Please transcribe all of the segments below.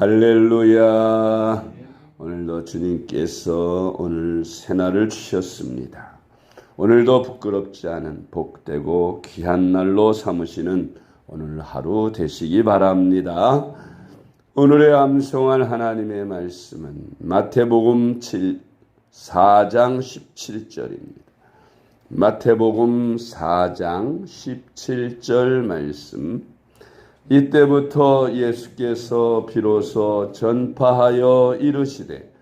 할렐루야. 오늘도 주님께서 오늘 새날을 주셨습니다. 오늘도 부끄럽지 않은 복되고 귀한 날로 삼으시는 오늘 하루 되시기 바랍니다. 오늘의 암송할 하나님의 말씀은 마태복음 7, 4장 17절입니다. 마태복음 4장 17절 말씀. 이때부터 예수께서 비로소 전파하여 이르시되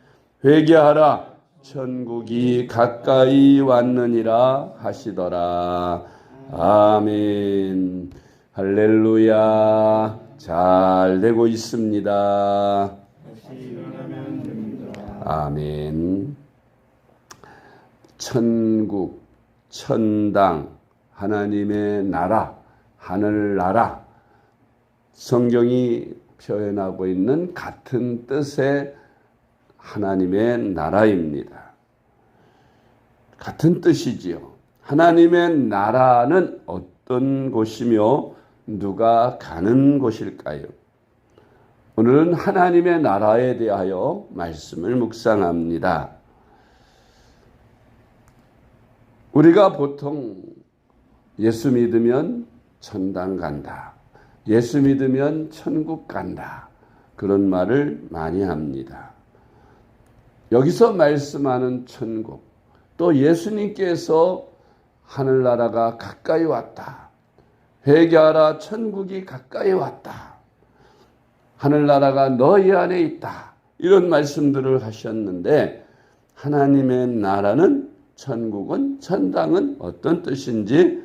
회개하라 천국이 가까이 왔느니라 하시더라. 아멘. 할렐루야. 잘 되고 있습니다. 아멘. 천국, 천당, 하나님의 나라, 하늘나라, 성경이 표현하고 있는 같은 뜻의 하나님의 나라입니다. 같은 뜻이지요. 하나님의 나라는 어떤 곳이며 누가 가는 곳일까요? 오늘은 하나님의 나라에 대하여 말씀을 묵상합니다. 우리가 보통 예수 믿으면 천당 간다. 예수 믿으면 천국 간다. 그런 말을 많이 합니다. 여기서 말씀하는 천국, 또 예수님께서 하늘나라가 가까이 왔다. 회개하라 천국이 가까이 왔다. 하늘나라가 너희 안에 있다. 이런 말씀들을 하셨는데 하나님의 나라는 천국은 천당은 어떤 뜻인지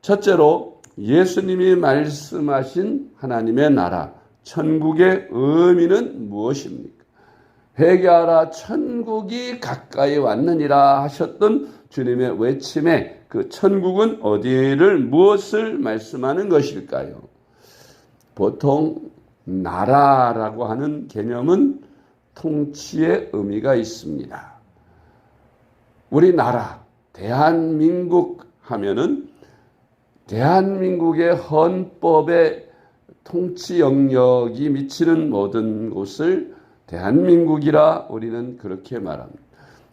첫째로 예수님이 말씀하신 하나님의 나라 천국의 의미는 무엇입니까? 회개하라 천국이 가까이 왔느니라 하셨던 주님의 외침에 그 천국은 어디를 무엇을 말씀하는 것일까요? 보통 나라라고 하는 개념은 통치의 의미가 있습니다. 우리나라 대한민국 하면은 대한민국의 헌법의 통치 영역이 미치는 모든 곳을 대한민국이라 우리는 그렇게 말합니다.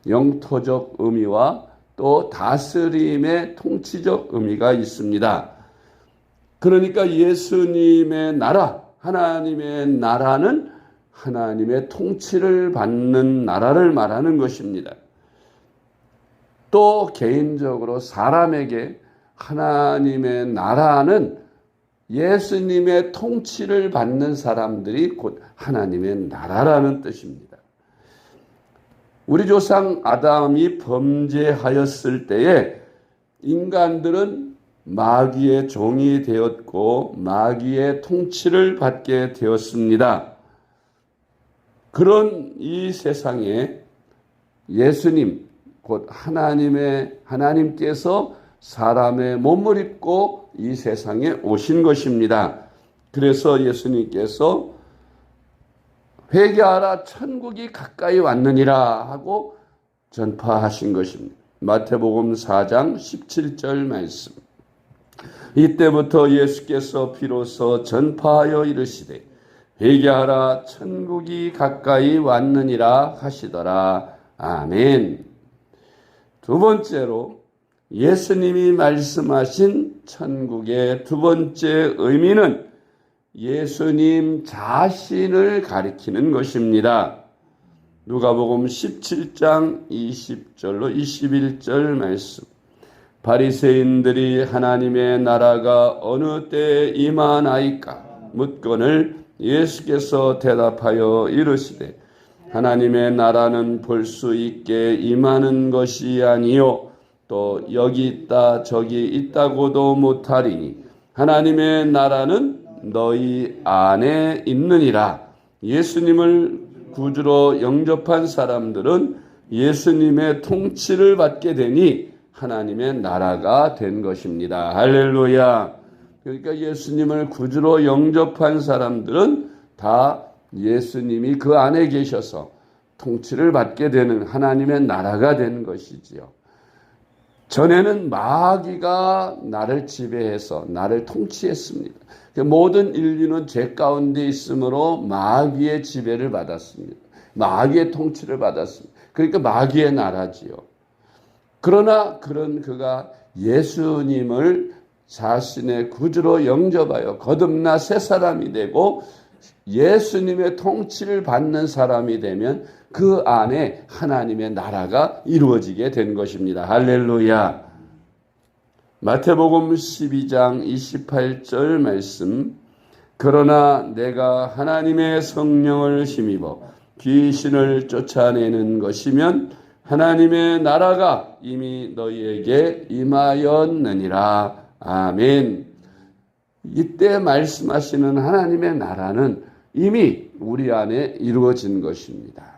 영토적 의미와 또 다스림의 통치적 의미가 있습니다. 그러니까 예수님의 나라, 하나님의 나라는 하나님의 통치를 받는 나라를 말하는 것입니다. 또 개인적으로 사람에게 하나님의 나라는 예수님의 통치를 받는 사람들이 곧 하나님의 나라라는 뜻입니다. 우리 조상 아담이 범죄하였을 때에 인간들은 마귀의 종이 되었고 마귀의 통치를 받게 되었습니다. 그런 이 세상에 예수님, 곧 하나님의, 하나님께서 사람의 몸을 입고 이 세상에 오신 것입니다. 그래서 예수님께서 회개하라 천국이 가까이 왔느니라 하고 전파하신 것입니다. 마태복음 4장 17절 말씀. 이때부터 예수께서 비로소 전파하여 이르시되 회개하라 천국이 가까이 왔느니라 하시더라. 아멘. 두 번째로 예수님이 말씀하신 천국의 두 번째 의미는 예수님 자신을 가리키는 것입니다. 누가복음 17장 20절로 21절 말씀. 바리새인들이 하나님의 나라가 어느 때에 임하나이까 묻거늘 예수께서 대답하여 이르시되 하나님의 나라는 볼 수 있게 임하는 것이 아니요 또 여기 있다 저기 있다고도 못하리니 하나님의 나라는 너희 안에 있느니라. 예수님을 구주로 영접한 사람들은 예수님의 통치를 받게 되니 하나님의 나라가 된 것입니다. 할렐루야. 그러니까 예수님을 구주로 영접한 사람들은 다 예수님이 그 안에 계셔서 통치를 받게 되는 하나님의 나라가 된 것이지요. 전에는 마귀가 나를 지배해서 나를 통치했습니다. 그 모든 인류는 죄 가운데 있으므로 마귀의 지배를 받았습니다. 마귀의 통치를 받았습니다. 그러니까 마귀의 나라지요. 그러나 그런 그가 예수님을 자신의 구주로 영접하여 거듭나 새 사람이 되고 예수님의 통치를 받는 사람이 되면 그 안에 하나님의 나라가 이루어지게 된 것입니다. 할렐루야. 마태복음 12장 28절 말씀. 그러나 내가 하나님의 성령을 힘입어 귀신을 쫓아내는 것이면 하나님의 나라가 이미 너희에게 임하였느니라. 아멘. 이때 말씀하시는 하나님의 나라는 이미 우리 안에 이루어진 것입니다.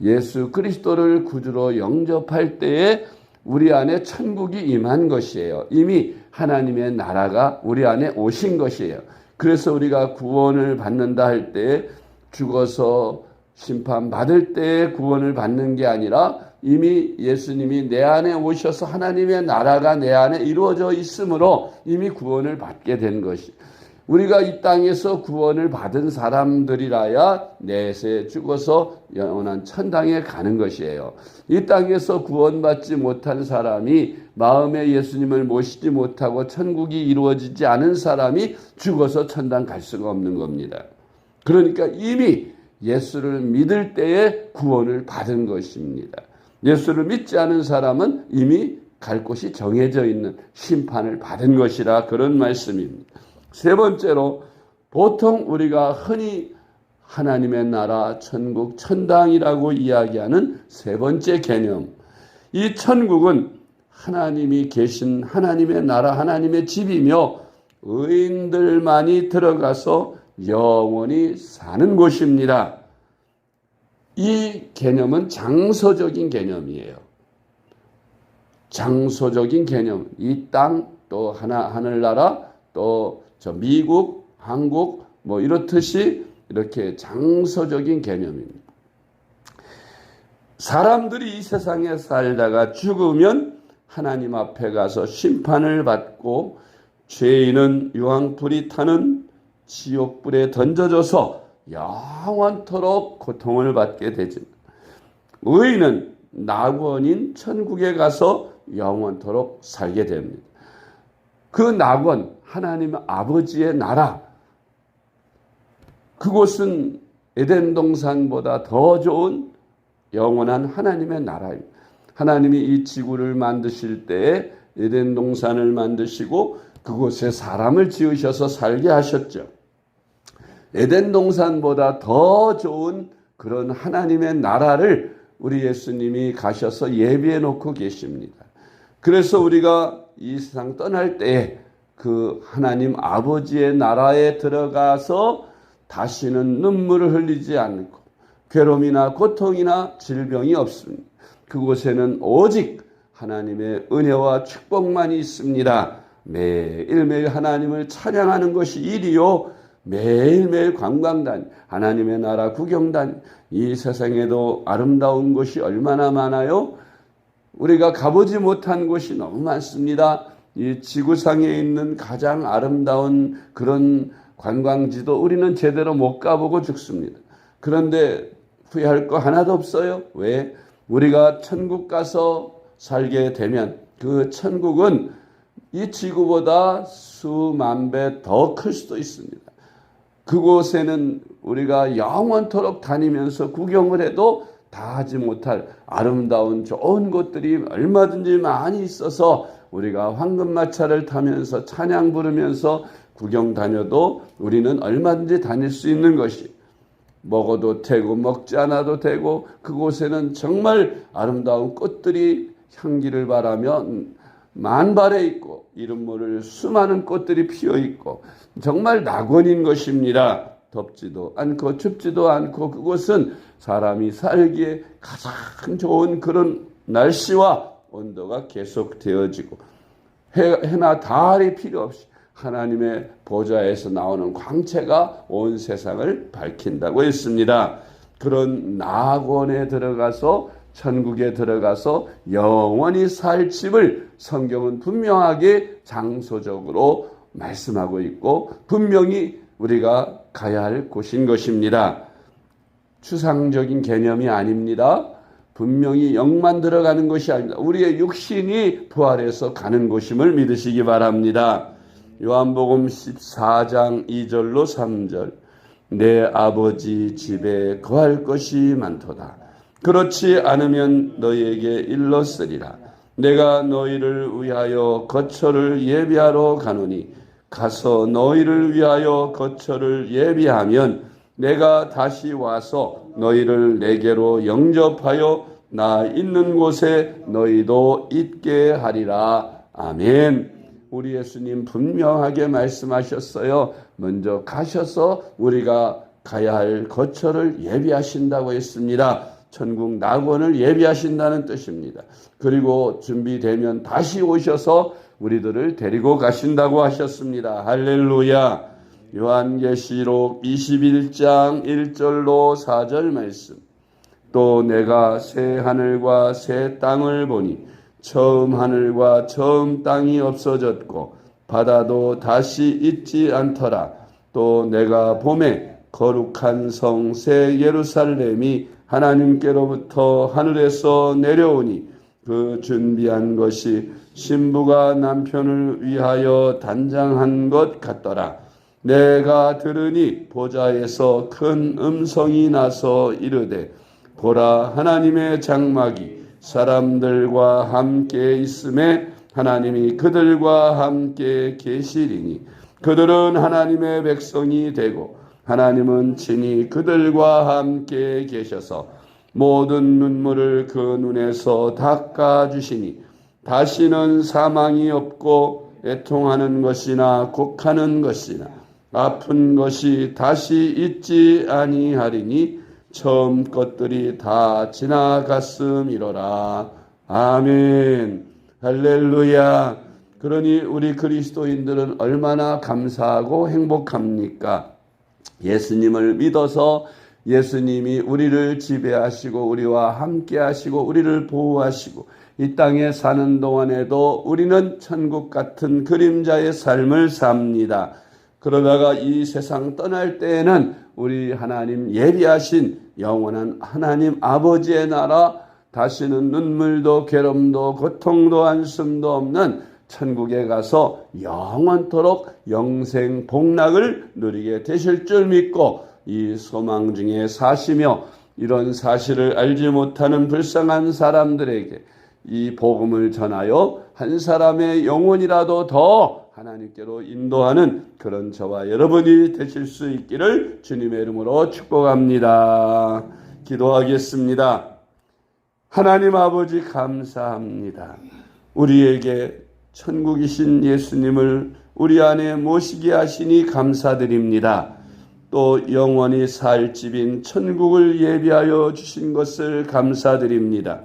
예수 그리스도를 구주로 영접할 때에 우리 안에 천국이 임한 것이에요. 이미 하나님의 나라가 우리 안에 오신 것이에요. 그래서 우리가 구원을 받는다 할 때 죽어서 심판받을 때 구원을 받는 게 아니라 이미 예수님이 내 안에 오셔서 하나님의 나라가 내 안에 이루어져 있으므로 이미 구원을 받게 된 것이. 우리가 이 땅에서 구원을 받은 사람들이라야 내세 죽어서 영원한 천당에 가는 것이에요. 이 땅에서 구원받지 못한 사람이 마음에 예수님을 모시지 못하고 천국이 이루어지지 않은 사람이 죽어서 천당 갈 수가 없는 겁니다. 그러니까 이미 예수를 믿을 때에 구원을 받은 것입니다. 예수를 믿지 않은 사람은 이미 갈 곳이 정해져 있는 심판을 받은 것이라 그런 말씀입니다. 세 번째로 보통 우리가 흔히 하나님의 나라, 천국, 천당이라고 이야기하는 세 번째 개념. 이 천국은 하나님이 계신 하나님의 나라, 하나님의 집이며 의인들만이 들어가서 영원히 사는 곳입니다. 이 개념은 장소적인 개념이에요. 장소적인 개념. 이 땅, 또 하나, 하늘나라, 또 저 미국, 한국, 뭐 이렇듯이 이렇게 장소적인 개념입니다. 사람들이 이 세상에 살다가 죽으면 하나님 앞에 가서 심판을 받고 죄인은 유황불이 타는 지옥불에 던져져서 영원토록 고통을 받게 되지. 의인은 낙원인 천국에 가서 영원토록 살게 됩니다. 그 낙원, 하나님 아버지의 나라, 그곳은 에덴 동산보다 더 좋은 영원한 하나님의 나라입니다. 하나님이 이 지구를 만드실 때에 에덴 동산을 만드시고 그곳에 사람을 지으셔서 살게 하셨죠. 에덴 동산보다 더 좋은 그런 하나님의 나라를 우리 예수님이 가셔서 예비해 놓고 계십니다. 그래서 우리가 이 세상 떠날 때에 그 하나님 아버지의 나라에 들어가서 다시는 눈물을 흘리지 않고 괴로움이나 고통이나 질병이 없습니다. 그곳에는 오직 하나님의 은혜와 축복만이 있습니다. 매일매일 하나님을 찬양하는 것이 일이요. 매일매일 관광단, 하나님의 나라 구경단, 이 세상에도 아름다운 곳이 얼마나 많아요? 우리가 가보지 못한 곳이 너무 많습니다. 이 지구상에 있는 가장 아름다운 그런 관광지도 우리는 제대로 못 가보고 죽습니다. 그런데 후회할 거 하나도 없어요. 왜? 우리가 천국 가서 살게 되면 그 천국은 이 지구보다 수만 배 더 클 수도 있습니다. 그곳에는 우리가 영원토록 다니면서 구경을 해도 다 하지 못할 아름다운 좋은 곳들이 얼마든지 많이 있어서 우리가 황금마차를 타면서 찬양 부르면서 구경 다녀도 우리는 얼마든지 다닐 수 있는 것이 먹어도 되고 먹지 않아도 되고 그곳에는 정말 아름다운 꽃들이 향기를 바라며 만발해 있고 이름 모를 수많은 꽃들이 피어 있고 정말 낙원인 것입니다. 덥지도 않고 춥지도 않고 그곳은 사람이 살기에 가장 좋은 그런 날씨와 온도가 계속 되어지고 해, 해나 달이 필요 없이 하나님의 보좌에서 나오는 광채가 온 세상을 밝힌다고 했습니다. 그런 낙원에 들어가서 천국에 들어가서 영원히 살 집을 성경은 분명하게 장소적으로 말씀하고 있고 분명히 우리가 가야 할 곳인 것입니다. 추상적인 개념이 아닙니다. 분명히 영만 들어가는 것이 아닙니다. 우리의 육신이 부활해서 가는 곳임을 믿으시기 바랍니다. 요한복음 14장 2절로 3절. 내 아버지 집에 거할 것이 많도다. 그렇지 않으면 너희에게 일렀으리라. 내가 너희를 위하여 거처를 예비하러 가노니 가서 너희를 위하여 거처를 예비하면 내가 다시 와서 너희를 내게로 영접하여 나 있는 곳에 너희도 있게 하리라. 아멘. 우리 예수님 분명하게 말씀하셨어요. 먼저 가셔서 우리가 가야 할 거처를 예비하신다고 했습니다. 천국 낙원을 예비하신다는 뜻입니다. 그리고 준비되면 다시 오셔서 우리들을 데리고 가신다고 하셨습니다. 할렐루야. 요한계시록 21장 1절로 4절 말씀. 또 내가 새 하늘과 새 땅을 보니 처음 하늘과 처음 땅이 없어졌고 바다도 다시 있지 않더라. 또 내가 봄에 거룩한 성 새 예루살렘이 하나님께로부터 하늘에서 내려오니 그 준비한 것이 신부가 남편을 위하여 단장한 것 같더라. 내가 들으니 보좌에서 큰 음성이 나서 이르되 보라 하나님의 장막이 사람들과 함께 있음에 하나님이 그들과 함께 계시리니 그들은 하나님의 백성이 되고 하나님은 친히 그들과 함께 계셔서 모든 눈물을 그 눈에서 닦아 주시니 다시는 사망이 없고 애통하는 것이나 곡하는 것이나 아픈 것이 다시 있지 아니하리니 처음 것들이 다 지나갔음이로라. 아멘. 할렐루야. 그러니 우리 그리스도인들은 얼마나 감사하고 행복합니까? 예수님을 믿어서 예수님이 우리를 지배하시고 우리와 함께 하시고 우리를 보호하시고 이 땅에 사는 동안에도 우리는 천국 같은 그림자의 삶을 삽니다. 그러다가 이 세상 떠날 때에는 우리 하나님 예비하신 영원한 하나님 아버지의 나라 다시는 눈물도 괴로움도 고통도 한숨도 없는 천국에 가서 영원토록 영생 복락을 누리게 되실 줄 믿고 이 소망 중에 사시며 이런 사실을 알지 못하는 불쌍한 사람들에게 이 복음을 전하여 한 사람의 영혼이라도 더 하나님께로 인도하는 그런 저와 여러분이 되실 수 있기를 주님의 이름으로 축복합니다. 기도하겠습니다. 하나님 아버지 감사합니다. 우리에게 천국이신 예수님을 우리 안에 모시게 하시니 감사드립니다. 또 영원히 살 집인 천국을 예비하여 주신 것을 감사드립니다.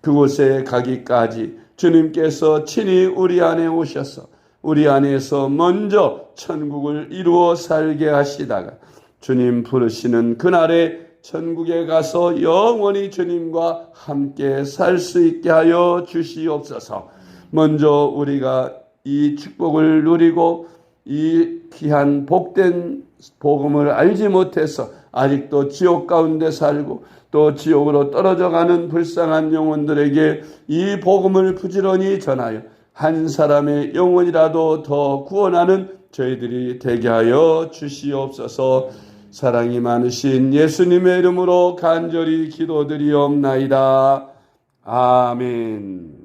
그곳에 가기까지 주님께서 친히 우리 안에 오셔서 우리 안에서 먼저 천국을 이루어 살게 하시다가 주님 부르시는 그날에 천국에 가서 영원히 주님과 함께 살 수 있게 하여 주시옵소서. 먼저 우리가 이 축복을 누리고 이 귀한 복된 복음을 알지 못해서 아직도 지옥 가운데 살고 또 지옥으로 떨어져 가는 불쌍한 영혼들에게 이 복음을 부지런히 전하여 한 사람의 영혼이라도 더 구원하는 저희들이 되게 하여 주시옵소서 사랑이 많으신 예수님의 이름으로 간절히 기도드리옵나이다. 아멘.